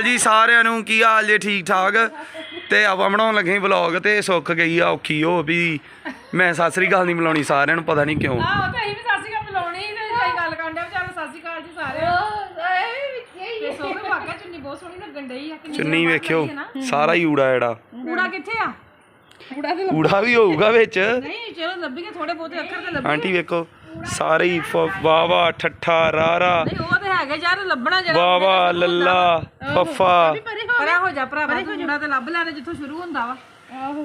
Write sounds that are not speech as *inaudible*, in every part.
ਅਕਾਲ ਜੀ ਸਾਰਿਆਂ ਨੂੰ ਕੀ ਹਾਲ ਜੇ ਠੀਕ ਠਾਕ? ਤੇ ਆਪਾਂ ਬਣਾਉਣ ਲੱਗੇ ਵਲੌਗ ਤੇ ਸੁੱਖ ਗਈ ਆ ਔਖੀ ਹੋ ਵੀ ਮੈਂ ਸਤਿ ਸ੍ਰੀ ਅਕਾਲ ਨਹੀਂ ਬੁਲਾਉਣੀ ਸਾਰਿਆਂ ਨੂੰ ਪਤਾ ਨਹੀਂ ਕਿਉਂ। ਆਹੋ ਤੇ ਅਸੀਂ ਵੀ ਸਤਿ ਸ਼੍ਰੀ ਅਕਾਲ ਬੁਲਾਉਣੀ ਤੇ ਕੋਈ ਗੱਲ ਕਰਨ ਦੇ ਵਿਚਾਰੇ ਸਤਿ ਸ਼੍ਰੀ ਅਕਾਲ ਜੀ ਸਾਰਿਆਂ ਤੇ ਸੋਹਣੇ ਵਾਕਿਆ ਚੁੰਨੀ ਬਹੁਤ ਸੋਹਣੀ ਲੱਗਣ ਡਈ ਆ ਕਿੰਨੀ ਚੁੰਨੀ ਵੇਖਿਓ ਸਾਰਾ ਹੀ ਊੜਾ ਜਿਹੜਾ। ਕੂੜਾ ਕਿੱਥੇ ਆ? ਊੜਾ ਵੀ ਹੋਊਗਾ ਵਿੱਚ। ਨਹੀਂ ਚਲੋ ਲੱਭੀਗੇ ਥੋੜੇ ਬਹੁਤੇ ਅੱਖਰ ਤੇ ਲੱਭੀ ਆਂਟੀ ਵੇਖੋ। ਸਾਰੇ ਹੀ ਵਾ ਵਾ ਠੱਠਾ ਰਾਰਾ। ਨਹੀਂ ਉਹ ਤੇ ਹੈਗੇ ਯਾਰ ਲੱਭਣਾ ਜਿਹੜਾ ਵਾ ਵਾ ਲੱਲਾ ਫੱਫਾ। ਪਰਾਂ ਹੋ ਜਾ ਭਰਾਵਾ ਤੂੰ ਕੂੜਾ ਤੇ ਲੱਭ ਲੈਣੇ ਜਿੱਥੋਂ ਸ਼ੁਰੂ ਹੁੰਦਾ ਵਾ।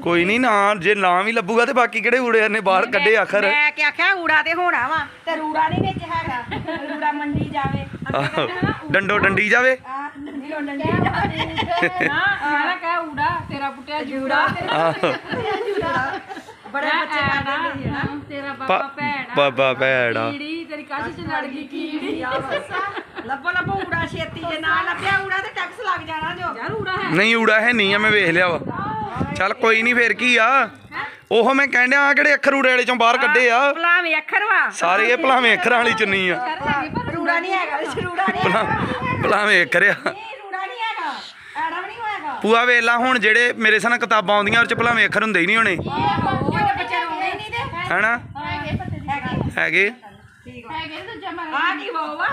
ਕੋਈ ਨਹੀਂ ਨਾ ਜੇ ਨਾ ਵੀ ਲੱਭੂਗਾ ਤੇ ਬਾਕੀ ਕਿਹੜੇ ਊੜੇ ਨੇ ਬਾਹਰ ਕੱਢੇ ਆਖਰ? ਮੈਂ ਕਿ ਆਖਿਆ ਊੜਾ ਤੇ ਹੋਣਾ ਵਾ। ਤੇ ਰੂੜਾ ਨਹੀਂ ਵਿੱਚ ਹੈਗਾ। ਰੂੜਾ ਮੰਡੀ ਜਾਵੇ। ਡੰਡੋ ਡੰਡੀ ਜਾਵੇ? ਨੀਰੋ ਡੰਡੀ ਜਾਵੇ। ਨਾ ਮੈਂ ਕਹਿ ਊੜਾ ਤੇਰਾ ਪੁੱਟਿਆ ਜੂੜਾ। ਆਹੋ। ਬੜੇ ਬੱਚੇ ਕਰਦੇ ਨੇ। ਨਾ ਤੇਰਾ ਬਾਬਾ ਭੈਣ ਬਾਬਾ ਭੈੜਾ। ਕੀੜੀ ਤੇਰੀ ਕਾਸ਼ ਚ ਲੜ ਗਈ ਕੀੜੀ। ਲੱਭੋ ਲੱਭੋ ਊੜਾ ਛੇਤੀ ਜੇ ਨਾ ਲੱਭਿਆ ਊੜਾ ਤੇ ਟੈਕਸ ਲੱਗ ਜਾਣਾ ਜੋ। ਯਾਰ ਊੜਾ ਹੈ। ਨਹੀਂ ਊੜਾ ਹੈ ਨਹੀਂ ਆ ਮੈਂ ਵੇਖ ਲਿਆ ਵਾ। ਚੱਲ ਕੋਈ ਨਹੀਂ ਫੇਰ ਕੀ ਆ? ਉਹ ਮੈਂ ਕਹਿੰਦਾ ਆ ਕਿਹੜੇ ਅੱਖਰ ਊੜੇ ਵਾਲੇ ਚੋਂ ਬਾਹਰ ਕੱਢੇ ਆ? ਭਲਾਵੇਂ ਅੱਖਰ ਵਾ। ਸਾਰੇ ਇਹ ਭਲਾਵੇਂ ਅੱਖਰਾਂ ਵਾਲੀ ਚੁੰਨੀ ਆ। ਰੂੜਾ ਨਹੀਂ ਹੈਗਾ ਵਿੱਚ ਰੂੜਾ ਨਹੀਂ ਹੈਗਾ। ਭਲਾਵੇਂ ਅੱਖਰ ਆ। ਨਹੀਂ ਰੂੜਾ ਨਹੀਂ ਹੈਗਾ। ਐੜਾ ਵੀ ਨਹੀਂ ਹੋਏਗਾ। ਪੂਆ ਵੇਲਾ ਹੁਣ ਜਿਹੜੇ ਮੇਰੇ ਸਾਨ ਕਿਤਾਬਾਂ ਆਉਂਦੀਆਂ ਉਹ ਚ ਭਲਾਵੇਂ ਅੱਖਰ ਹੁੰਦੇ ਹੀ ਨਹੀਂ ਹੋਣੇ। ਉਹ ਤੇ ਬੱਚੇ ਰੋਂਦੇ ਹੀ ਨਹੀਂ ਤੇ। ਹੈਨਾ? ਹੈਗੇ। ਹੈਗੇ ਠੀਕ ਹੈਗੇ ਤੇ ਦੂਜਾ ਮਾਰ ਆ ਕੀ ਵਾਹ ਵਾ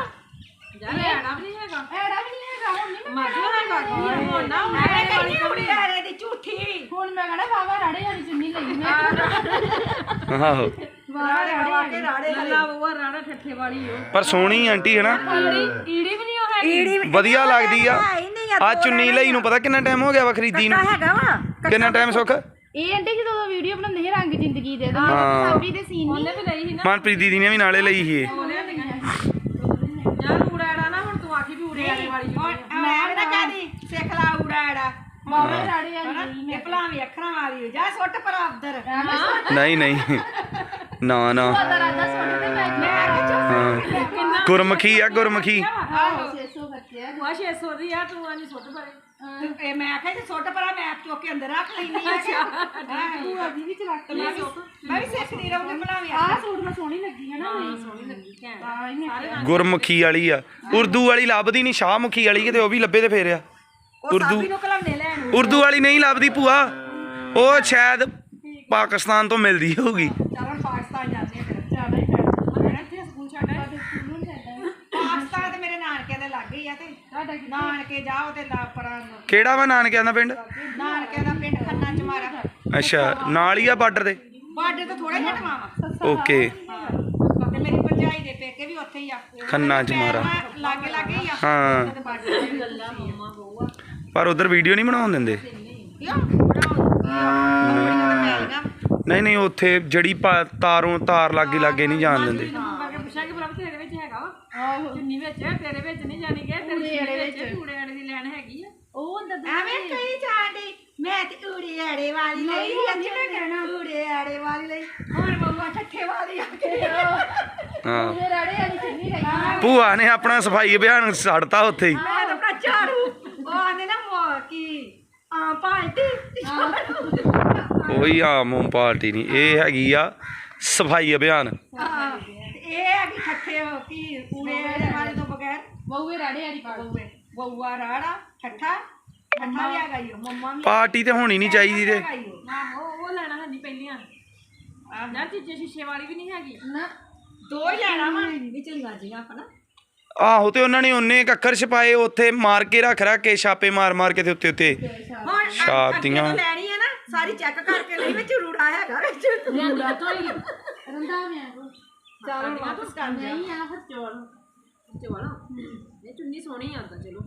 ਯਾਰ ਐੜਾ ਵੀ ਨਹੀਂ ਹੈਗਾ। ਐੜਾ ਵੀ ਨਹੀਂ ਹੈਗਾ ਹੁਣ ਨਹੀਂ ਮਾਜੂ ਹੈਗਾ। ਕੀ ਹੁਣ ਨਾ ਹੁਣ ਮੈਂ ਕਹਿੰਦੀ ਊੜੀ ਆਰੇ ਦੀ ਝੂਠੀ। ਹੁਣ ਮੈਂ ਕਹਣਾ ਬਾਬਾ ਰਾੜੇ ਵਾਲੀ ਚੁੰਨੀ ਲਈ ਮੈਂ। ਆਹੋ। ਰਾੜੇ ਹਵਾ ਕੇ ਰਾੜੇ ਲੱਲਾ ਉਹ ਰਾੜਾ ਠੱਠੇ ਵਾਲੀ ਉਹ ਪਰ ਸੋਹਣੀ ਆਂਟੀ ਹੈ ਨਾ ਵੀ ਨਹੀਂ ਉਹ ਵਧੀਆ ਲੱਗਦੀ ਆ। ਆ ਚੁੰਨੀ ਲਈ ਨੂੰ ਪਤਾ ਕਿੰਨਾ ਟਾਈਮ ਹੋ ਗਿਆ ਵਾ ਖਰੀਦੀ ਨੂੰ? ਹੈਗਾ ਵਾ? ਕਿੰਨਾ ਟਾਈਮ ਸੁੱਖ? ਇਹ ਆਂਟੀ ਜਦੋਂ ਵੀਡੀਓ ਬਣਾਉਂਦੇ ਸੀ ਰੰਗ ਜ਼ਿੰਦਗੀ ਦੇ ਤਾਂ ਹਾਂ। ਸਾਬੀ ਦੇ ਸੀਨ ਉਹਨੇ ਵੀ ਲਈ ਸੀ ਨਾ। ਮਨਪ੍ਰੀਤ ਦੀਦੀ ਨੇ ਵੀ ਨਾਲੇ ਲਈ ਸੀ ਇਹ। ਯਾਰ ਊੜਾ ਨਾ ਹੁਣ ਤੂੰ ਆਖੀ ਵੀ ਊੜੇ ਵਾਲੇ ਵਾਲੀ ਚੁੰਨੀ ਆ। ਮੈਂ ਵੀ ਨਾ ਕਹਦੀ ਸਿੱਖ ਲਾ ਊੜਾ ਐੜਾ ਮਾਵੇ ਰਾੜੇ ਵਾਲੀ ਇਹ ਭਲਾਵੀਂ ਅੱਖਰਾਂ ਵਾਲੀ ਹੋ। ਜਾ ਸੁੱਟ ਪਰ ਉਧਰ। ਨਹੀਂ ਨਹੀਂ। ਨਾ ਨਾ। ਦਾ ਰਾਜਾ ਸੋਨੇ ਤੇ ਮੈਂ ਹਾਂ। ਗੁਰਮੁਖੀ ਆ ਗੁਰਮੁਖੀ। ਆਹੋ। 600 ਬੱਚੇ ਆ। ਭੂਆ 600 ਦੀ ਆ ਤੂੰ ਆਨੀ ਸੁੱਟ ਪਰੇ। ਤੇ ਇਹ ਮੈਂ ਆਖਿਆ ਜੀ ਸੁੱਟ ਪਰ ਮੈਂ ਚੁੱਕ ਕੇ ਅੰਦਰ ਰੱਖ ਲੈਣੀ ਆ ਭੂਆ ਦੀ ਵੀ ਚਲਾਕ ਮੈਂ ਵੀ ਮੈਂ ਵੀ ਸਿੱਖਦੀ ਰਹੂੰਗੀ ਭਲਾਵੀਂ ਆਹ ਸੂਟ ਮੈਂ ਸੋਹਣੀ ਲੱਗੀ ਹੈ ਨਾ ਸੋਹਣੀ ਲੱਗੀ ਘੈਂਟ ਤਾਂ ਹੀ ਮੈਂ ਗੁਰਮੁਖੀ ਵਾਲੀ ਆ। ਉਰਦੂ ਵਾਲੀ ਲੱਭਦੀ ਨਹੀਂ ਸ਼ਾਹਮੁਖੀ ਵਾਲੀ ਕਿਤੇ ਉਹ ਵੀ ਲੱਭੇ ਤੇ ਫੇਰ ਆ। ਉਹ ਸਾਬੀ ਨੂੰ ਲੈਣ ਉਰਦੂ ਵਾਲੀ ਨਹੀਂ ਲੱਭਦੀ ਭੂਆ। ਉਹ ਸ਼ਾਇਦ ਪਾਕਿਸਤਾਨ ਤੋਂ ਮਿਲਦੀ ਹੋਊਗੀ ਚੱਲ ਹੁਣ ਪਾਕਿਸਤਾਨ ਜਾਂਦੇ ਆ ਫਿਰ ਜਾਣਾ ਹੀ ਪੈਣਾ ਮੈਂ ਇੱਥੇ ਸਕੂਲ ਛੱਡ ਆਇਆ। ਪਾਕਿਸਤਾਨ ਤੇ ਮੇਰੇ ਨਾਨਕੇ ਦੇ ਲੱਗ ਗਈ ਆ ਤੇ। ਤੁਹਾਡਾ ਕੀ ਨਾਨਕੇ ਜਾਓ ਤੇ ਲਾ ਪਰਾਂ ਕਿਹੜਾ ਵਾ ਨਾਨਕਿਆਂ ਦਾ ਪਿੰਡ? ਨਾਨਕੇ ਦਾ ਪਿੰਡ ਖੰਨਾ ਚ ਮਾਰਾ। ਅੱਛਾ ਨਾਲ ਹੀ ਆ ਬਾਰਡਰ ਦੇ ਬਾਡੇ ਤੋਂ ਥੋੜਾ ਜਿਹਾ ਟਵਾਵਾ ਓਕੇ। ਤੇ ਮੇਰੀ ਭਰਜਾਈ ਦੇ ਪੇਕੇ ਵੀ ਉੱਥੇ ਹੀ ਆ। ਖੰਨਾ ਚ ਮਾਰਾ। ਲਾਗੇ ਲਾਗੇ ਹੀ ਆ। ਹਾਂ। ਤੇ ਗੱਲਾਂ ਮੰਮਾ ਪਰ ਉਧਰ ਵੀਡੀਓ ਨਹੀਂ ਬਣਾਉਣ ਦਿੰਦੇ? ਨਹੀਂ ਨਹੀਂ ਉੱਥੇ ਜੜੀ ਪਾ- ਤਾਰੋਂ ਤਾਰ ਲਾਗੇ ਲਾਗੇ ਨਹੀਂ ਜਾਣ ਦਿੰਦੇ ਕਰਕੇ ਪੁੱਛਾਂਗੇ ਪ੍ਰਭ ਤੇਰੇ ਵਿੱਚ ਹੈਗਾ ਵਾ ਆਹੋ। ਚੁੰਨੀ ਵਿੱਚ ਤੇਰੇ ਵਿੱਚ ਨਹੀਂ ਜਾਣੀ ਕਿ ਤੇਰੇ ਚੁੰਨੀ ਵਿੱਚ ਊੜੇ ਵਾਲੇ ਦੀ ਲੈਣ ਹੈਗੀ ਆ। ਉਹ ਹੁੰਦਾ ਐਵੇਂ ਕਹੀ ਜਾਂਦੀ ਮੈਂ ਤੇ ਊੜੇ ਆੜੇ ਵਾਲੀ ਲਈ ਅੱਜ ਮੈਂ ਕਹਿਣਾ। ਊੜੇ ਆੜੇ ਵਾਲੀ ਲਈ। ਹੁਣ ਮੰਮਾ ਠੱਠੇ ਵਾਲੀ ਆ ਕੇ। ਹਾਂ। ਤੇ ਰਾੜੇ ਵਾਲੀ ਚੁੰਨੀ ਰਹੀ ਭੂਆ ਨੇ ਆਪਣਾ ਸਫ਼ਾਈ ਅਭਿਆਨ ਛੱਡਤਾ ਉੱਥੇ ਹੀ। ਮੈਂ ਤਾਂ ਆਪਣਾ ਝਾੜੂ। ਉਹ ਆਨੇ ਨਾ ਮੋ ਕੀ ਆ ਪਾਲਟੀ। ਕੋਈ ਆਮ ਪਾਰਟੀ ਨਹੀਂ। ਇਹ ਹੈਗੀ ਆ ਸਫ਼ਾਈ ਅਭਿਆਨ। ਹਾਂ, ਇਹ ਹੈਗੀ ਠੱਠੇ ਹੋ ਕੀ ਊੜੇ ਵਾਲੀ ਤੋਂ ਬਗੈਰ। ਬਹੂਏ ਰਾੜੇ ਵਾਲੀ ਪਾ ਬਹੂਏ। ਬਹੂਆ ਰਾੜਾ ਠੱਠਾ ਠੱਠਾ ਵੀ ਹੈਗਾ ਈ ਓ, ਮੰਮਾ ਵੀ ਪਾਰਟੀ ਤੇ ਹੋਣੀ ਨਹੀਂ ਚਾਹੀਦੀ ਤੇ। ਆਹੋ ਉਹ ਲੈਣਾ ਹੈ ਨਹੀਂ ਪਹਿਲੀਆਂ। ਯਾਰ ਚੀਚੇ ਸ਼ੀਸ਼ੇ ਵਾਲੀ ਵੀ ਨਹੀਂ ਹੈਗੀ। ਨਾ ਦੋ ਹੀ ਲੈਣਾ ਵਾ। ਵਿਚਲੀਆਂ ਜੀਆਂ ਹਨਾ ਆਹੋ ਤੇ ਉਹਨਾਂ ਨੇ ਉਹਨੇ ਇੱਕ ਅੱਖਰ ਛਪਾਏ ਉੱਥੇ ਮਾਰ ਕੇ ਰੱਖ ਰੱਖ ਕੇ ਛਾਪੇ ਮਾਰ ਮਾਰ ਕੇ ਤੇ ਉੱਤੇ ਉੱਤੇ ਹੁਣ ਛਾਪਤੀਆਂ। ਅੱਗੇ ਤੋਂ ਲੈਣੀ ਹੈ ਨਾ ਸਾਰੀ ਚੈੱਕ ਕਰਕੇ ਲਈ ਵਿੱਚ ਰੂੜਾ ਹੈਗਾ ਵਿੱਚ। ਲਿਆਂਦੀਆਂ ਤੋਂ ਹੀ ਰੰਦਾ ਮੈਂ। ਕੋ ਚੱਲ ਵਾਪਸ ਕਰ ਦੇ ਨਹੀਂ ਆ ਫਿਰ ਚੋਲ। ਚਵਾਲਾ ਇਹ ਚੁੰਨੀ ਸੋਹਣੀ ਆ ਤਾਂ ਚਲੋ।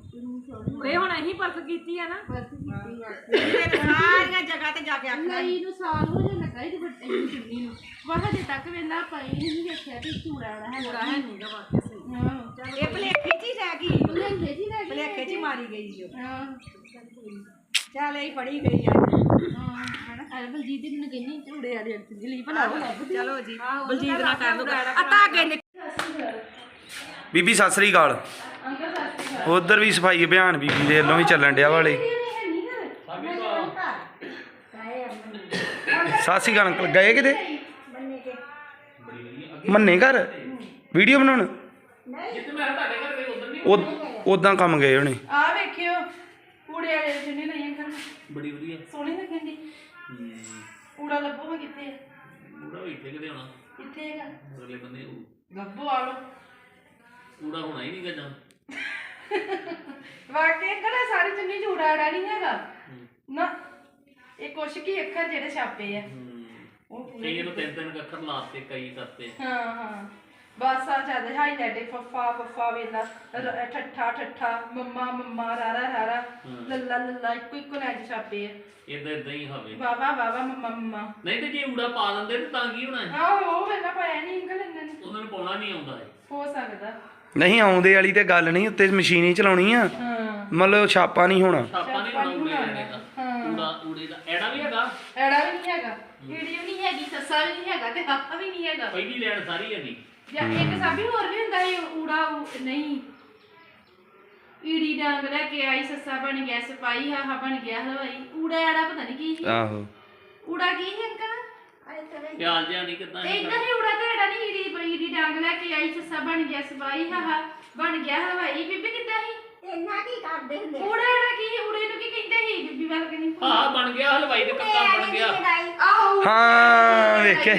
ਇਹ ਹੁਣ ਅਸੀਂ ਪਰਖ ਕੀਤੀ ਆ ਨਾ? ਬਸ ਕੀਤੀ ਫਿਰ ਸਾਰੀਆਂ ਜਗ੍ਹਾ ਤੇ ਜਾ ਕੇ ਆਖਣਾ ਲਈ ਨੂੰ ਸਾਲ ਹੋ ਜਾਣਾ ਕਹੀ ਦੁਪੱਟੇ ਦੀ ਚੁੰਨੀ ਨੂੰ। ਪਰ ਹਜੇ ਤੱਕ ਵੇਲਾ ਪਈ ਨਹੀਂ ਵੇਖਿਆ ਤੇ ਚੂੜਾ ਵਾਲਾ ਹੈ ਊੜਾ ਹੈ ਨਹੀਂ ਗਾ ਵਾਕਿਆ ਸਹੀ। ਹਾਂ। ਇਹ ਭਲੇਖੇ ਚ ਹੀ ਰਹਿ ਗਈ। ਲੈਂਦੇ ਜੀ ਲੈ ਭਲੇਖੇ ਚ ਹੀ ਮਾਰੀ ਗਈ ਜੋ ਹਾਂ। ਚੱਲ ਇਹ ਪੜੀ ਗਈ ਆ। ਹਾਂ ਅਰੇ ਬਲਜੀਤ ਦੀ ਨੂੰ ਕਹਿੰਨੀ ਚੂੜੇ ਵਾਲੀ ਚੁੰਨੀ ਲਈ ਭਲਾ ਚਲੋ ਜੀ। ਬਲਜੀਤ ਨਾਲ ਕਰ ਲੂਗਾ ਅਤਾ ਅੱਗੇ ਨਿਕ- ਬੀਬੀ ਸਤਿ ਸ੍ਰੀ ਅਕਾਲ। ਉਧਰ ਵੀ ਸਫ਼ਾਈ ਅਭਿਆਨ ਬੀਬੀ ਦੇ ਵੱਲੋਂ ਵੀ ਚੱਲਣ ਡਿਆ ਵਾਲੇ। ਸਤਿ ਸ੍ਰੀ ਅਕਾਲ ਅੰਕਲ ਗਏ ਕਿਤੇ? ਮੰਨੇ ਘਰ? ਵੀਡੀਓ ਬਣਾਉਣ? ਉਹ ਉਦਾਂ ਕੰਮ ਗਏ ਹੋਣੇ। ਆ ਵੇਖਿਓ ਊੜੇ ਵਾਲੇ ਲਈ ਅੰਕਲ ਬੜੀ ਵਧੀਆ। ਸੋਹਣੀ ਲੱਗਣ ਦੀ ਊੜਾ ਲੱਭੋ ਮੈਂ ਕਿੱਥੇ ਆ? ਪੂਰਾ ਵੀ ਇੱਥੇ ਕਿਤੇ ਹੋਣਾ। ਕਿੱਥੇ ਹੈਗਾ? ਅਗਲੇ ਬੰਦੇ ਉਹ ਲੱਭੋ ਆ ਲੋ ਪੂਰਾ ਹੋਣਾ ਹੀ ਨਹੀਂ ਗੱਜਾਂ ਅੰਕਲ ਇਹ ਸਾਰੀ ਚੁੰਨੀ ਊੜਾ ਊੜਾ ਨਹੀਂ ਹੈਗਾ। ਨਾ ਇਹ ਕੁਛ ਕੀ ਅੱਖਰ ਜਿਹੜੇ ਛਾਪੇ ਆ। ਉਹ ਪੂਰੇ ਕਈ ਨੂੰ ਤਿੰਨ ਤਿੰਨ ਅੱਖਰ ਲਾਤੇ ਕਈ ਕਰਤੇ। ਹਾਂ ਹਾਂ। ਬਸ ਆ ਹਾਈਲਾਈਟ ਫੱਫਾ ਫੱਫਾ ਵੇਲਾ ਰ- ਠੱਠਾ ਠੱਠਾ ਮੰਮਾ ਮੰਮਾ ਰਾਰਾ ਰਾਰਾ ਲੱਲਾ ਲੱਲਾ ਇੱਕੋ ਇੱਕੋ ਲੈ ਛਾਪੇ ਆ। ਇਦਾਂ ਇਦਾਂ ਹੀ ਹੋਵੇ। ਵਾਵਾ ਵਾਵਾ ਮੰਮਾ ਮੰਮਾ। ਨਹੀਂ ਤੇ ਜੇ ਊੜਾ ਪਾ ਦਿੰਦੇ ਤੇ ਤਾਂ ਕੀ ਹੋਣਾ ਹੈ? ਆਹੋ ਉਹ ਵੇਲਾ ਪਾਇਆ ਨਹੀਂ ਅੰਕਲ ਇਹਨਾਂ ਨੇ। ਉਹਨਾਂ ਨੂੰ ਪਾਉਣਾ ਨਹੀਂ ਆਉਂਦਾ ਹੈ ਹੋ ਸਕਦਾ। ਨਹੀਂ ਆਉਂਦੇ ਵਾਲੀ ਤੇ ਗੱਲ ਨਹੀਂ ਉੱਤੇ ਮਸ਼ੀਨ ਹੀ ਚਲਾਉਣੀ ਆ। ਹਾਂ। ਮਤਲਬ ਛਾਪਾ ਨਹੀਂ ਹੋਣਾ। ਛਾਪਾ ਨਹੀਂ ਹੋਣਾ ਊੜੇ ਦਾ। ਊੜਾ ਊੜੇ ਦਾ। ਐੜਾ ਵੀ ਹੈਗਾ? ਐੜਾ ਵੀ ਨਹੀਂ ਹੈਗਾ। ਈੜੀ ਵੀ ਨਹੀਂ ਹੈਗੀ ਸੱਸਾ ਵੀ ਨਹੀਂ ਹੈਗਾ ਤੇ ਹਾਪਾ ਵੀ ਨਹੀਂ ਹੈਗਾ। ਪਹਿਲੀ ਲੈਣ ਸਾਰੀ ਜਾਂ ਇੱਕ ਸਾਬੀ ਹੋਰ ਵੀ ਹੁੰਦਾ ਹੈ ਊੜਾ ਊ- ਨਹੀਂ। ਈੜੀ ਡਾਂਗ ਲੈ ਕੇ ਆਈ ਸੱਸਾ ਬਣ ਗਿਆ ਸਪਾਈ ਹਾਹਾ ਬਣ ਗਿਆ ਹਲਵਾਈ। ਊੜਾ ਐੜਾ ਪਤਾ ਨਹੀਂ ਕੀ ਸੀ। ਆਹੋ। ਊੜਾ ਕੀ ਸੀ ਅੰਕਲ? ਖਿਆਲ ਜਿਹਾ ਨਹੀਂ ਕਿਦਾਂ ਤੇ ਇਦਾਂ ਹੀ ਊੜਾ ਤੇ ਐੜਾ ਨਹੀਂ ਈੜੀ ਈੜੀ ਡਾਂਗ ਲੈ ਕੇ ਆਈ ਸੱਸਾ ਬਣ ਗਿਆ ਸਪਾਈ ਹਾਹਾ ਬਣ ਗਿਆ ਹਲਵਾਈ। ਬੀਬੀ ਕਿੱਦਾਂ ਸੀ? ਇੰਨਾ ਕੀ ਕਰਦੇ ਹੁੰਦੇ ਊੜਾ ਐੜਾ ਕੀ ਊੜੇ ਨੂੰ ਕੀ ਕਹਿੰਦੇ ਸੀ? ਬੀਬੀ ਵੱਲ ਕਹਿੰਦੀ ਹਾਂ ਬਣ ਗਿਆ ਹਲਵਾਈ ਦੇ ਕੱਕਾ ਬਣ ਗਿਆ। ਆਹੋ ਹਾਂ ਵੇਖੇ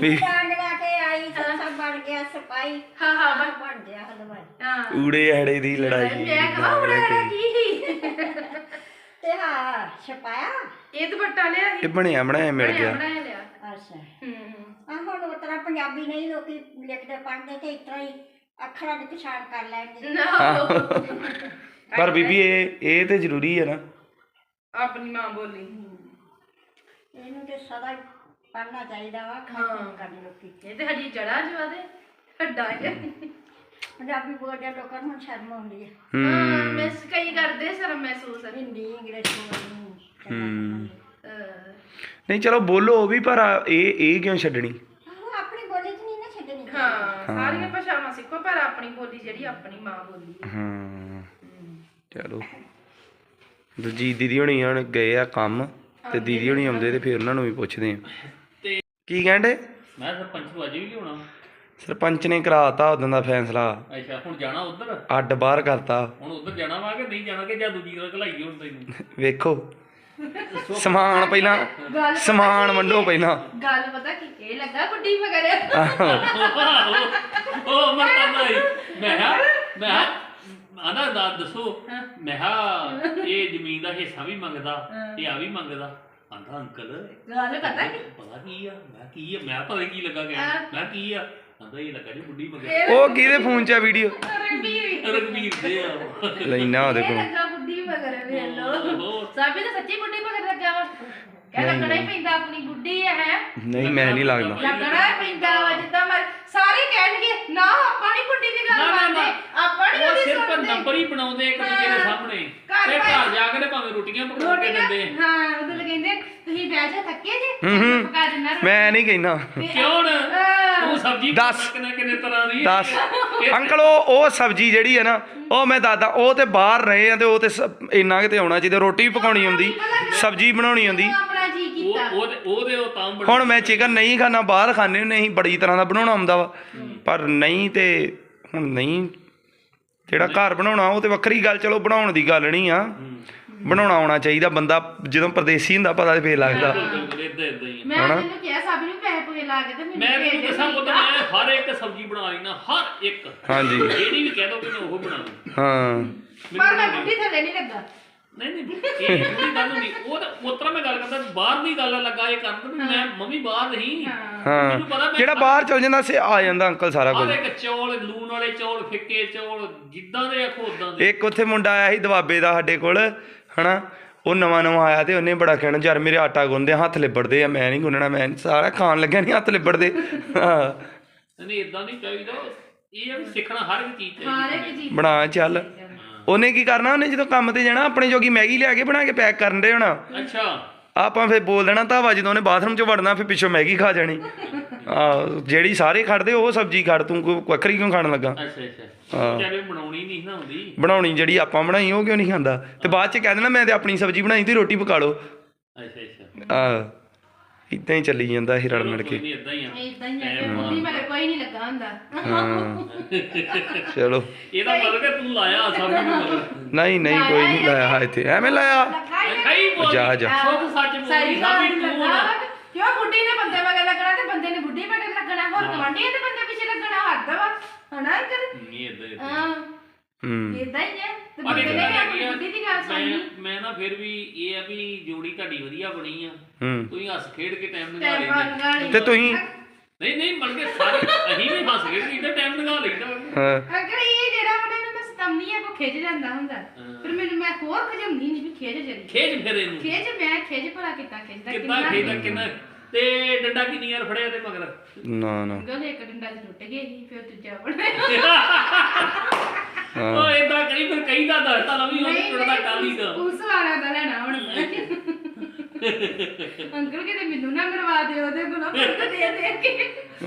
ਵੀ ਡਾਂਗ ਲਾ ਕੇ ਆਈ ਸਭ ਬਣ ਗਿਆ ਸਪਾਈ ਹਾਂ ਹਾਂ ਬਣ ਬਣ ਗਿਆ ਹਲਵਾਈ ਹਾਂ। ਊੜੇ ਹੜੇ ਦੀ ਲੜਾਈ ਮੈਂ ਕਹਾਂ ਕੀ ਤੇ ਹਾਂ ਛਪਾਇਆ? ਇਹ ਦੁਪੱਟਾ ਲਿਆ ਸੀ। ਇਹ ਬਣਿਆ ਬਣਾਇਆ ਮਿਲ ਗਿਆ। ਬਣਾਇਆ ਲਿਆ। ਅੱਛਾ। ਹੂੰ ਆ ਹੁਣ ਉਤਰਾ ਪੰਜਾਬੀ ਨਹੀਂ ਲੋਕੀ ਲਿਖਦੇ ਪੜ੍ਹਦੇ ਤੇ ਇਤਰਾ ਹੀ ਅੱਖਰਾਂ ਦੀ ਪਛਾਣ ਕਰ ਲੈਣਗੇ ਪਰ ਬੀਬੀ ਇਹ ਇਹ ਤੇ ਜ਼ਰੂਰੀ ਹੈ ਨਾ। ਆਪਣੀ ਮਾਂ ਬੋਲੀ। ਇਹਨੂੰ ਤੇ ਸਦਾ ਹੀ ਪੜ੍ਹਨਾ ਚਾਹੀਦਾ ਵਾ ਖਾਣ ਕਰਨ ਲੋਕੀ। ਇਹ ਤੇ ਹਜੀ ਜੜਾ ਜਵਾ ਹੈ ਪੰਜਾਬੀ ਬੋਲਦੇ ਲੋਕਾਂ ਨੂੰ ਹੁਣ ਸ਼ਰਮ ਆਉਂਦੀ ਹੈ ਹਾਂ। ਮੈਂ ਕਈ ਕਰਦੇ ਸ਼ਰਮ ਮਹਿਸੂਸ ਹੈ ਹਿੰਦੀ ਇੰਗਲਿਸ਼ ਬੋਲਣੀ ਹੂੰ। ਅਹ, ਨਹੀਂ ਚਲੋ ਬੋਲੋ ਵੀ ਪਰ ਇਹ ਇਹ ਕਿਉਂ ਛੱਡਣੀ? ਆਹੋ ਆਪਣੀ ਬੋਲੀ ਚ ਨਹੀਂ ਨਾ ਛੱਡਣੀ। ਹਾਂ ਸਾਰੀਆਂ ਭਾਸ਼ਾਵਾਂ ਸਿੱਖੋ ਪਰ ਆਪਣੀ ਬੋਲੀ ਜਿਹੜੀ ਆਪਣੀ ਮਾਂ ਬੋਲੀ ਹੈ। ਹਾਂ। ਚਲੋ। ਦੂਜੀ ਦੀਦੀ ਹੁਣੀ ਹੁਣ ਗਏ ਆ ਕੰਮ ਤੇ ਦੀਦੀ ਹੁਣੀ ਆਉਂਦੇ ਤੇ ਫਿਰ ਉਹਨਾਂ ਨੂੰ ਵੀ ਪੁੱਛਦੇ ਆ। ਤੇ ਕੀ ਕਹਿੰਦੇ? ਮੈਂ ਸਰਪੰਚ ਨੂੰ ਅੱਜ ਵੀ ਲਿਆਉਣਾ। ਸਰਪੰਚ ਨੇ ਕਰਾਤਾ ਉਦੋਂ ਦਾ ਫੈਸਲਾ। ਅੱਛਾ ਹੁਣ ਜਾਣਾ ਉਧਰ? ਅੱਡ ਬਾਹਰ ਕਰਤਾ। ਹੁਣ ਉਧਰ ਜਾਣਾ ਵਾ ਕਿ ਨਹੀਂ ਜਾਣਾ ਕਿ ਜਾਂ ਦੂਜੀ ਗੱਲ ਘਲਾਈਏ ਹੁਣ ਤੈਨੂੰ? ਵੇਖੋ। ਸਮਾਨ ਪਹਿਲਾਂ ਸਮਾਨ ਵੰਡੋ ਪਹਿਲਾਂ। ਗੱਲ ਪਤਾ ਕੀ ਇਹ ਲੱਗਾ ਗੁੱਡੀ ਮਗਰ ਉਹ ਮੈਂ ਕਹਿੰਦਾ ਸੀ, ਮੈਂ ਕਿਹਾ ਮੈਂ ਕਿਹਾ, ਆਂਦਾ ਦਾ ਦੱਸੋ। ਮੈਂ ਕਿਹਾ ਇਹ ਜ਼ਮੀਨ ਦਾ ਹਿੱਸਾ ਵੀ ਮੰਗਦਾ ਇਹ ਆ ਵੀ ਮੰਗਦਾ। ਆਂਦਾ ਅੰਕਲ ਗੱਲ ਪਤਾ ਕੀ? ਪਤਾ ਕੀ ਆ? ਮੈਂ ਕੀ ਆ? ਮੈਂ ਪਤਾ ਕੀ ਲੱਗਾ ਗਿਆ ਮੈਂ ਕੀ ਆ? ਆਂਦਾ ਇਹ ਲੱਗਾ ਜੀ ਬੁੱਢੀ ਮੰਗੇ ਉਹ ਕਿਹਦੇ ਫੋਨ 'ਚ ਆ ਵੀਡੀਓ? ਰਣਬੀਰ ਰਗਵੀਰ ਦੇ ਆ। ਲੈਣਾ ਉਹਦੇ ਕੋਲ। ਲੱਗਾ ਗੁੱਡੀ ਮਗਰ ਵੇਖ ਲੋ ਸਾਬੀ ਤਾਂ ਸੱਚੀ ਗੁੱਡੀ ਮਗਰ ਲੱਗਾ ਵਾ। ਕਹਿ ਲੱਗਣਾ ਹੀ ਪੈਂਦਾ ਆਪਣੀ ਗੁੱਡੀ ਹੈ। ਨਹੀਂ ਮੈਂ ਨਹੀਂ ਲੱਗਦਾ। ਲੱਗਣਾ ਹੀ ਪੈਂਦਾ ਵਾ ਜਿੱਦਾਂ ਮਰ ਸਾਰੇ ਕਹਿਣਗੇ ਨਾ ਆਪਾਂ ਨਹੀਂ ਗੁੱਡੀ ਦੀ ਗੱਲ ਨਾ, ਨਾ, ਕਰਦੇ ਨਾ। ਆਪਾਂ ਨਹੀਂ ਉਹ ਉਹਦੀ ਸਿਰਫ ਸੁਣਦੇ। ਨੰਬਰ ਹੀ ਬਣਾਉਂਦੇ ਇੱਕ ਦੂਜੇ ਦੇ ਸਾਹਮਣੇ। ਘਰ ਤੇ ਭਾਵੇਂ- ਘਰ ਜਾ ਕੇ ਤੇ ਭਾਵੇਂ ਰੋਟੀਆਂ ਪਕਾ ਕੇ ਰੋਟੀ ਦਿੰਦੇ। ਹਾਂ ਉਦੋਂ ਕਹਿੰਦੇ ਤੁਸੀਂ ਬਹਿ ਜਾ ਥੱਕੇ ਜੇ? ਹੂੰ, ਹੂੰ। ਪਕਾ ਦਿੰਦਾ ਮੈਂ ਨਹੀਂ ਕਹਿਣਾ। ਕਿਉਂ ਨਾ? ਹਾਂ। ਤੂੰ ਸਬਜ਼ੀ ਦੱਸ। ਕਿੰਨੇ ਕਿੰਨੇ ਤਰ੍ਹਾਂ ਦੀ ਦੱਸ। *laughs* ਇਹ- ਅੰਕਲ ਉਹ ਉਹ ਸਬਜੀ ਜਿਹੜੀ ਹੈ ਨਾ ਉਹ ਮੈਂ ਦਾਦਾ ਉਹ ਤੇ ਬਾਹਰ ਰਹੇ ਆ ਤੇ ਉਹ ਤੇ ਸ- ਇੰਨਾ ਕਿਤੇ ਆਉਣਾ ਚਾਹੀਦਾ ਰੋਟੀ ਵੀ ਪਕਾਉਣੀ ਆਉਂਦੀ ਸਬਜੀ ਬਣਾਉਣੀ ਆਉਂਦੀ ਉਹ ਆਪਣਾ ਜੀ ਉਹ ਕੀਤਾ ਉਹਦੇ ਉਹਦੇ ਉਹ ਤਾਂ ਬਣ ਹੁਣ ਮੈਂ ਚਿਕਨ ਨਹੀਂ ਖਾਣਾ ਬਾਹਰ ਖਾਣੇ ਨਹੀਂ ਬੜੀ ਤਰ੍ਹਾਂ ਦਾ ਬਣਾਉਣਾ ਆਉਂਦਾ ਵਾ। ਪਰ ਨਹੀਂ ਤੇ ਹੁਣ ਨਹੀਂ ਜਿਹੜਾ ਘਰ ਬਣਾਉਣਾ ਉਹ ਤੇ ਵੱਖਰੀ ਗੱਲ ਚਲੋ ਬਣਾਉਣ ਦੀ ਗੱਲ ਨਹੀਂ ਆ। ਬਣਾਉਣਾ ਆਉਣਾ ਚਾਹੀਦਾ ਬੰਦਾ ਜਦੋਂ ਪਰਦੇਸੀ ਹੁੰਦਾ ਪਤਾ ਤੇ ਫੇਰ ਲੱਗਦਾ। ਇਦਾਂ ਇਦਾਂ ਹੀ ਆ। ਮੈਂ ਤੈਨੂੰ ਕਿਹਾ ਸਾਬੀ ਨੂੰ ਪੈਸੇ ਪੂਏ ਲਾ ਕੇ ਤੇ ਮੈਨੂੰ ਮੈਂ ਭੇਜ ਤੈਨੂੰ ਦੇ ਦੱਸਾਂ ਪੁੱਤ ਮੈਂ ਹਰ ਇੱਕ ਸਬਜ਼ੀ ਬਣਾ ਲੈਣਾ ਹਰ ਇੱਕ। ਹਾਂਜੀ। ਜਿਹੜੀ ਵੀ ਕਹਿ ਦੋ ਕਿ ਮੈਂ ਉਹ ਬਣਾ ਲੂੰ ਹਾਂ। ਪਰ ਮੈਂ ਗੁੱਡੀ ਥੱਲੇ ਨਹੀਂ ਲੱਗਾ। ਨਹੀਂ ਨਹੀਂ ਇਹ ਪੂਰੀ ਗੱਲ ਨਹੀਂ ਉਹ ਤਾਂ ਉਤਰਾ ਮੈਂ ਗੱਲ ਕਰਦਾ ਬਾਹਰ ਦੀ ਗੱਲ ਲੱਗਾ ਇਹ ਕਰਨ ਵੀ ਮੈਂ ਮੰਮੀ ਬਾਹਰ ਨਹੀਂ ਹਾਂ। ਮੈਨੂੰ ਪਤਾ ਮੈਂ ਜਿਹੜਾ ਬਾਹਰ ਚਲ ਜਾਂਦਾ ਸੇ ਆ ਜਾਂਦਾ ਅੰਕਲ ਸਾਰਾ ਕੁਝ। ਹਰ ਇੱਕ ਚੌਲ ਲੂਣ ਵਾਲੇ ਚੌਲ ਫਿੱਕੇ ਚੌਲ ਜਿੱਦਾਂ ਦੇ ਆਖੋ ਉਦਾਂ ਦੇ। ਇੱਕ ਉੱਥੇ ਮੁੰਡਾ ਆਇਆ ਸੀ ਦਵਾਬੇ ਦਾ ਸਾਡੇ ਕੋਲ ਹਨਾ? ਉਹ ਨਵਾਂ ਨਵਾਂ ਆਇਆ ਤੇ ਉਹਨੇ ਬੜਾ ਕਹਿਣਾ ਯਾਰ ਮੇਰੇ ਆਟਾ ਗੁੰਨਦੇ ਹੱਥ ਲਿਬੜਦੇ ਆ ਮੈਂ ਨਹੀਂ ਗੁੰਨਣਾ ਮੈਂ ਸਾਰਾ ਖਾਣ ਲੱਗਿਆ ਨਹੀਂ ਹੱਥ ਲਿਬੜਦੇ। ਹਾਂ। ਨਹੀਂ ਇਦਾਂ ਨਹੀਂ ਚਾਹੀਦਾ। ਇਹ ਆ ਵੀ ਸਿੱਖਣਾ ਹਰ ਇੱਕ ਚੀਜ਼ ਹਰ ਚਾਹੀਦੀ ਇੱਕ ਚੀਜ਼ ਬਣਾ ਚੱਲ। ਉਹਨੇ ਕੀ ਕਰਨਾ ਉਹਨੇ ਜਦੋਂ ਕੰਮ ਤੇ ਜਾਣਾ ਆਪਣੇ ਜੋਗੀ ਮੈਗੀ ਲਿਆ ਕੇ ਬਣਾ ਕੇ ਪੈਕ ਕਰਨ ਦੇ ਹੋਣਾ। ਅੱਛਾ। ਆਪਾਂ ਫੇਰ ਬੋਲ ਦੇਣਾ ਧਾਵਾ ਜਦੋਂ ਉਹਨੇ ਬਾਥਰੂਮ 'ਚ ਵੜਨਾ ਫਿਰ ਪਿੱਛੋਂ ਮੈਗੀ ਖਾ ਜਾਣੀ। ਆ ਜਿਹੜੀ ਸਾਰੇ ਖੜਦੇ ਉਹ ਸਬਜ਼ੀ ਖੜ ਤੂੰ ਕੋਈ ਵੱਖਰੀ ਕਿਉਂ ਖਾਣ ਲੱਗਾ? ਅੱਛਾ ਅੱਛਾ। ਚਾਹੇ ਬਣਾਉਣੀ ਨਹੀਂ ਨਾ ਹੁੰਦੀ। ਬਣਾਉਣੀ ਜਿਹੜੀ ਆਪਾਂ ਬਣਾਈ ਉਹ ਕਿਉਂ ਨਹੀਂ ਖਾਂਦਾ? ਤੇ ਬਾਅਦ 'ਚ ਕਹਿ ਦੇਣਾ ਮੈਂ ਤੇ ਆਪਣੀ ਸਬਜ਼ੀ ਬਣਾਈ ਤੇ ਰੋਟੀ ਪਕਾ ਲਓ। ਅੱਛਾ ਅੱਛਾ। ਆ। ਇਦਾਂ ਹੀ ਚੱਲੀ ਜਾਂਦਾ ਸੀ ਰਲ ਮਿਲ ਕੇ। ਨਹੀਂ ਇਦਾਂ ਹੀ ਆ। ਇਦਾਂ ਹੀ ਆ। ਬੁੱਢੀ ਮਗਰ ਕੋਈ ਨਹੀਂ ਲੱਗਾ ਹੁੰਦਾ। ਹਾਂ। ਚਲੋ। ਇਹਦਾ ਮਤਲਬ ਕਿ ਤੂੰ ਲਾਇਆ ਸਭ ਨੂੰ ਮਤਲਬ ਨਹੀਂ ਨਹੀਂ ਕੋਈ ਨਹੀਂ ਲਾਇਆ। ਇੱਥੇ ਐਵੇਂ ਲਾਇਆ। ਜਾ, ਜਾ। ਸੱਚ ਬੋਲੀ ਕਿਉਂ ਬੁੱਢੀ ਨੇ ਬੰਦੇ ਮਗਰ ਲੱਗਣਾ ਤੇ ਬੰਦੇ ਨੇ ਬੁੱਢੀ ਮਗਰ ਲੱਗਣਾ? ਹੋਰ ਗਵਾਂਢੀਆਂ ਦੇ ਬੰਦੇ ਪਿੱਛੇ ਲੱਗਣਾ ਹੱਦ ਵਾ। ਹਨਾ ਕਰ ਨਹੀਂ ਇਦਾਂ ਹਾਂ ਹੂੰ। ਇਦਾਂ ਹੀ ਹੈ। ਤੇ ਪਰ ਬੰਦੇ ਇੱਕ ਨੇ ਗੱਲ ਵੀ ਹੈਗੀ ਆਪਣੀ ਆ, ਬੁੱਢੀ ਦੀ ਗੱਲ ਸੁਣਨੀ ਮੈਂ ਮੈਂ ਨਾ ਫਿਰ ਵੀ ਇਹ ਆ ਵੀ ਜੋੜੀ ਤੁਹਾਡੀ ਵਧੀਆ ਬਣੀ ਆ। ਹੂੰ। ਤੁਸੀਂ ਹੱਸ ਖੇਡ ਕੇ ਟਾਈਮ ਪਾਸ ਲੈਂਦੇ ਤੇ ਤੁਸੀਂ ਨਹੀਂ ਨਹੀਂ ਮੜ ਕੇ ਸਾਰੇ ਅਸੀਂ ਵੀ ਹੱਸ ਕੇ ਕਿਤੇ ਟਾਈਮ ਲਗਾ ਲੈਂਦਾ ਹਾਂ। ਅਗਰ ਇਹ ਜਿਹੜਾ ਮੁੰਡੇ ਨੂੰ ਮੈਂ ਸਤਮਨੀ ਆ ਕੋ ਖਿੱਚ ਜਾਂਦਾ ਹੁੰਦਾ। ਫਿਰ ਮੈਨੂੰ ਮੈਂ ਹੋਰ ਖਜਮਦੀ ਨਹੀਂ ਵੀ ਖਿੱਚ ਜਰੀ ਖੇਜ ਫਿਰ ਇਹਨੂੰ। ਖਿੱਚ ਮੈਂ ਖਿੱਚ ਭਲਾ ਕਿੱਦਾਂ ਖਿੱਚਦਾ ਕਿੰਨਾ ਖੇਦਾ ਕਿੰਨਾ ਤੇ ਡੰਡਾ ਕਿੰਨੀ ਯਾਰ ਫੜਿਆ ਤੇ ਮਗਰ? ਨਾ ਨਾ। ਗਲ ਇੱਕ ਡੰਡਾ ਚ ਟੁੱਟ ਗਿਆ ਸੀ ਫਿਰ ਦੂਜਾ ਬਣਿਆ ਹਾਂ *laughs* ਉਹ ਇਦਾਂ ਕਰੀ ਫਿਰ ਕਈ ਦਾ ਦੱਸਦਾ ਨਾ ਵੀ ਉਹ ਟੁੱਟਦਾ ਕਾਲੀ ਦਾ ਪੁਲਿਸ ਵਾਲਿਆਂ ਦਾ। ਲੈਣਾ ਹੁਣ। ਅੰਕਲ ਕਿਤੇ ਮੈਨੂੰ ਨਾ ਮਰਵਾ ਦਿਓ ਉਹਦੇ ਕੋਲੋਂ ਫ਼ਰਕ ਦੇ ਦੇ ਕੇ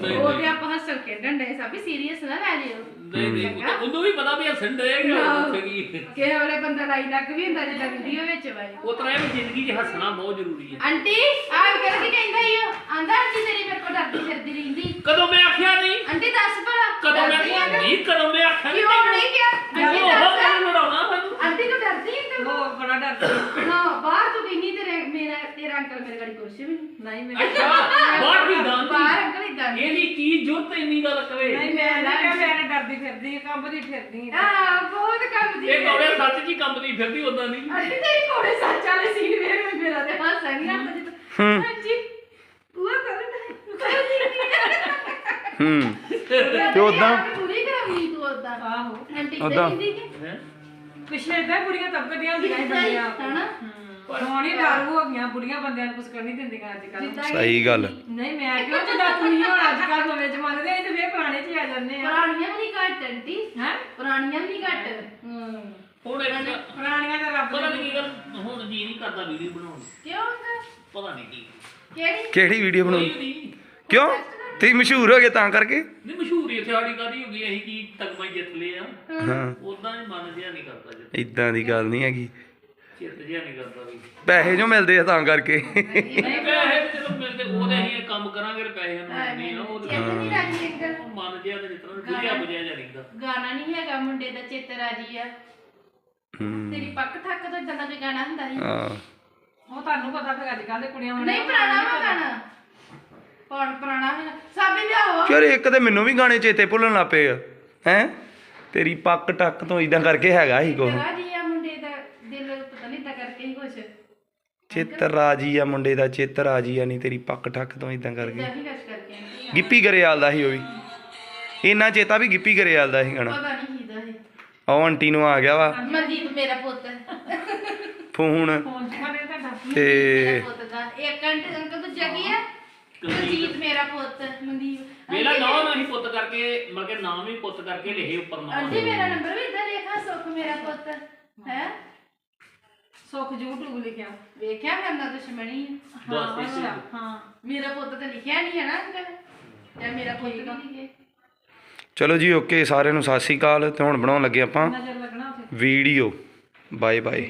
ਉਹ ਤੇ ਆਪਾਂ ਹੱਸਣ ਖੇਡਣ ਦੇ ਸਭ ਸੀਰੀਅਸ ਨਾ ਲੈ ਲਿਓ ਨਹੀਂ ਨਹੀਂ ਉਹ ਤਾਂ- ਉਹਨੂੰ ਵੀ ਪਤਾ ਵੀ ਹੱਸਣ ਡਏਗਾ ਉੱਥੇ ਕੀ? ਕਿਸੇ ਵੇਲੇ ਬੰਦਾ ਲਾਈ ਲੱਗ ਵੀ ਹੁੰਦਾ ਜਿੱਦਾਂ ਵੀਡੀਓ ਵਿੱਚ ਵਾਈ ਉਹ ਤਰ੍ਹਾਂ ਵੀ ਜ਼ਿੰਦਗੀ 'ਚ ਹੱਸਣਾ ਬਹੁਤ ਜ਼ਰੂਰੀ ਹੈ। ਆਂਟੀ ਆ ਅੰਕਲ ਕੀ ਕਹਿੰਦਾ ਈ ਉਹ ਆਂਦਾ ਆਂਟੀ ਤੇਰੀ ਮੇਰੇ ਕੋਲ ਡਰਦੀ ਫਿਰਦੀ ਰਹਿੰਦੀ। ਕਦੋਂ ਮੈਂ ਆਖਿਆ ਨਹੀਂ? ਆਂਟੀ ਦੱਸ ਭਲਾ। ਕਦੋਂ ਮੈਂ ਡਰਦੀ ਆ? ਨਹੀਂ ਕਦੋਂ ਮੈਂ ਆਖਿਆ ਨਹੀਂ ਕਿਉਂ ਨਹੀਂ ਕਿਹਾ? ਆਂਟੀ ਉਹ ਦੱਸ ਲੜਾਉਣਾ ਮੈਨੂੰ। ਆਂਟੀ ਤੂੰ ਡਰਦੀ ਹੈ ਤੂੰ ਉਹ ਬੜਾ ਡਰਦੀ ਹਾਂ। ਬਾਹਰ ਤੂੰ ਕਹਿੰਦੀ ਤੇਰੇ ਮੇਰਾ ਤੇਰਾ ਅੰਕਲ ਮੇਰੇ ਗਾੜੀ ਕੁਰਸੀ ਵੀ ਨਹੀਂ। ਮੈਂ ਅੱਛਾ ਬਾਹਰ ਵੀ ਦਾਨ ਬਾਹਰ ਅੰਕਲ ਇਦਾਂ ਨਹੀਂ ਇਹਦੀ ਕੀ ਜੁਰਤ ਇੰਨੀ ਗੱਲ ਕਵੇ? ਨਹੀਂ ਮੈਂ ਨਹੀਂ ਕਿਹਾ ਮੈਂ ਡਰਦੀ ਫਿਰਦੀ ਕੰਬਦੀ ਫਿਰਦੀ ਆ ਬਹੁਤ ਕੰਮ ਦੀ ਇਹ ਕੌੜੇ ਸੱਚ ਜੀ ਕੰਬਦੀ ਫਿਰਦੀ ਉਦਾਂ ਨਹੀਂ ਆਂਟੀ ਤੇਰੀ ਕੋਲੇ ਸੱਚ ਵਾਲੇ ਸੀਨ ਵੇਖ ਮੇਰਾ ਤੇ ਹਾਸਾ ਨਹੀਂ ਆਉਂਦਾ ਜਿੱਦ। ਹਾਂਜੀ। ਉਹ ਕਰਨ ਹੂੰ। ਤੇ ਉਦਾਂ ਪੂਰੀ ਕਰਾਵੀ ਤੂੰ ਉਦਾਂ ਆਹੋ। ਆਂਟੀ। ਤੇ ਕਹਿੰਦੀ ਕਿ ਹੈ? ਪਿਛਲੇ ਇਦਾਂ ਬੁੜੀਆਂ ਤਬਕਦੀਆਂ ਹੁੰਦੀਆਂ ਸੀ ਬੰਦਿਆਂ ਹਨਾ? ਹੁਣ ਹੀ ਡਰ ਹੋ ਗਈਆਂ ਬੁੜੀਆਂ ਬੰਦਿਆਂ ਨੂੰ ਕੁਝ ਕਰ ਨਹੀਂ ਦਿੰਦੀਆਂ ਅੱਜ ਕੱਲ ਜਿੱਦਾਂ ਸਹੀ ਗੱਲ। ਨਹੀਂ ਮੈਂ ਕਿਉਂ ਜਿੱਦਾਂ ਤੁਸੀਂ ਹੁਣ ਅੱਜ ਕੱਲ ਨਵੇਂ ਜ਼ਮਾਨੇ ਦੇ ਇਹ ਤੇ ਫੇਰ ਪੁਰਾਣੇ ਚ ਹੀ ਆ ਜਾਂਦੇ ਆ। ਪੁਰਾਣੀਆਂ ਵੀ ਨਹੀਂ ਘੱਟ ਆਂਟੀ। ਹੈ? ਪੁਰਾਣੀਆਂ ਵੀ ਨਹੀਂ ਘੱਟ। ਹੂੰ। ਹੁਣ ਇੱਕ ਪੁਰਾਣੀਆਂ ਦਾ ਰੱਬ ਪਤਾ ਨਹੀਂ ਕੀ ਗੱਲ ਹੁਣ ਜੀ ਨਹੀਂ ਕਰਦਾ ਵੀਡੀਓ ਬਣਾਉਣ। ਨੂੰ। ਕਿਉਂ? ਅੰਕਲ? ਪਤਾ ਨਹੀਂ ਕੀ। ਕਿਹੜੀ? ਕਿਹੜੀ ਵੀਡੀਓ ਕੋਈ ਬਣਾਉਣੀ ਨਹੀਂ ਕਿਉਂ? ਤੁਸੀਂ ਮਸ਼ਹੂਰ ਹੋ ਗਏ ਤਾਂ ਕਰਕੇ? ਨਹੀਂ ਮਸ਼ਹੂਰੀ ਇੱਥੇ ਸਾਡੀ ਕਾਦੀ ਹੋ ਗਈ ਅਸੀਂ ਕੀ ਤਗਮਾ ਹੀ ਜਿੱਤ ਲਿਆ ਹਾਂ। ਉਦਾਂ ਹੀ ਮਨ ਜਿਆ ਨਹੀਂ ਕਰਦਾ ਜਿੱਤ। ਇਦਾਂ ਦੀ ਗੱਲ ਨਹੀਂ ਹੈਗੀ। ਚਿੱਤ ਜਿਆ ਨਹੀਂ ਕਰਦਾ ਵੀ। ਪੈਸੇ ਜੋ ਮਿਲਦੇ ਆ ਤਾਂ ਕਰਕੇ। ਨਹੀਂ ਪੈਸੇ ਤੇ ਚਲੋ ਮਿਲਦੇ ਉਹਦੇ ਅਸੀਂ ਇਹ ਕੰਮ ਕਰਾਂਗੇ ਤੇ ਪੈਸੇ ਨੂੰ ਨਹੀਂ ਨਾ ਉਹ ਚਿੱਤ ਨਹੀਂ ਰਾਜੀ ਅੰਕਲ ਉਹ ਮਨ ਜਿਆ ਤੇ ਤਰ੍ਹਾਂ ਬੁਝਿਆ ਬੁਝਿਆ ਜਾ ਰਹਿੰਦਾ। ਗਾਣਾ ਨਹੀਂ ਹੈਗਾ ਮੁੰਡੇ ਦਾ ਚਿੱਤ ਰਾਜੀ ਆ। ਹੂੰ। ਤੇਰੀ ਪੱਕ ਥੱਕ ਤੋਂ ਇਦਾਂ ਦਾ ਕੋਈ ਗਾਣਾ ਹੁੰਦਾ ਸੀ? ਹਾਂ। ਉਹ ਤੁਹਾਨੂੰ ਪਤਾ ਫਿਰ ਅੱਜ ਕੱਲ ਦੇ ਕੁੜੀਆਂ ਮੁੰਡੇ ਨਹੀਂ ਪੁਰਾਣਾ ਵਾ ਗਾਣਾ। ਕੌਣ ਪੁਰਾਣਾ ਹੈ? ਸਾਬੀ ਲਿਆਓ। ਯਾਰ ਇੱਕ ਤੇ ਮੈਨੂੰ ਵੀ ਗਾਣੇ ਚੇਤੇ ਭੁੱਲਣ ਲੱਗ ਪਏ ਆ ਹੈ? ਤੇਰੀ ਪੱਕ ਟੱਕ ਤੋਂ ਇਦਾਂ ਕਰਕੇ ਹੈਗਾ ਸੀ ਕੁਛ ਰਾਜੀ ਆ ਮੁੰਡੇ ਦਾ ਦਿਲ ਪਤਾ ਨਹੀਂ ਤਾਂ ਕਰਕੇ ਹੀ ਕੁਛ। ਚਿੱਤ ਰਾਜੀ ਆ ਮੁੰਡੇ ਦਾ ਚਿੱਤ ਰਾਜੀ ਆ ਨਹੀਂ ਤੇਰੀ ਪੱਕ ਟੱਕ ਤੋਂ ਇਦਾਂ ਕਰਕੇ। ਇਦਾਂ ਹੀ ਕੁਛ ਕਰਕੇ ਆ। ਗਿੱਪੀ ਗਰੇਵਾਲ ਦਾ ਸੀ ਉਹ ਵੀ। ਇੰਨਾ ਚੇਤਾ ਵੀ ਗਿੱਪੀ ਗਰੇਵਾਲ ਦਾ ਸੀ ਗਾਣਾ। ਪਤਾ ਨਹੀਂ ਕੀਦਾ ਹੈ ਉਹ ਆਂਟੀ ਨੂੰ ਆ ਗਿਆ ਵਾ। ਮਨਦੀਪ ਮੇਰਾ ਪੁੱਤ। ਫੋਨ। ਤੇ ਮੇਰਾ ਪੁੱਤ ਦਾ। ਇੱਕ ਅੰਟ ਅੰਕਲ ਦੂਜਾ ਕੀ ਹੈ? ਮਨਦੀਪ ਮੇਰਾ ਪੁੱਤ ਮਨਦੀਪ। ਮੇਰਾ ਨਾਮ ਨਹੀਂ ਪੁੱਤ ਕਰਕੇ ਮਤਲਬ ਕਿ ਨਾਮ ਹੀ ਪੁੱਤ ਕਰਕੇ ਲਿਖੇ ਉੱਪਰ ਨਾਮ। ਆਂਟੀ ਮੇਰਾ ਨੰਬਰ ਵੀ ਇਦਾਂ ਲਿਖਾ ਸੁੱਖ ਮੇਰਾ ਪੁੱਤ। ਹੈ? ਸੁੱਖ YouTube ਲਿਖਿਆ। ਵੇਖਿਆ ਮੈਂ ਨਾ ਦੁਸ਼ਮਣੀ ਹੈ ਬਸ ਇਸੇ ਹਾਂ। ਮੇਰਾ ਪੁੱਤ ਤਾਂ ਲਿਖਿਆ ਨਹੀਂ ਹੈ ਨਾ ਅੰਕਲ ਜਾਂ ਮੇਰਾ ਪੁੱਤ ਵੀ ਲਿਖੇ। ਚਲੋ ਜੀ ਓਕੇ ਸਾਰਿਆਂ ਨੂੰ ਸਤਿ ਸ਼੍ਰੀ ਅਕਾਲ ਤੇ ਹੁਣ ਬਣਾਉਣ ਲੱਗੇ ਆਪਾਂ ਨਜ਼ਰ ਲੱਗਣਾ ਉੱਥੇ। Video bye bye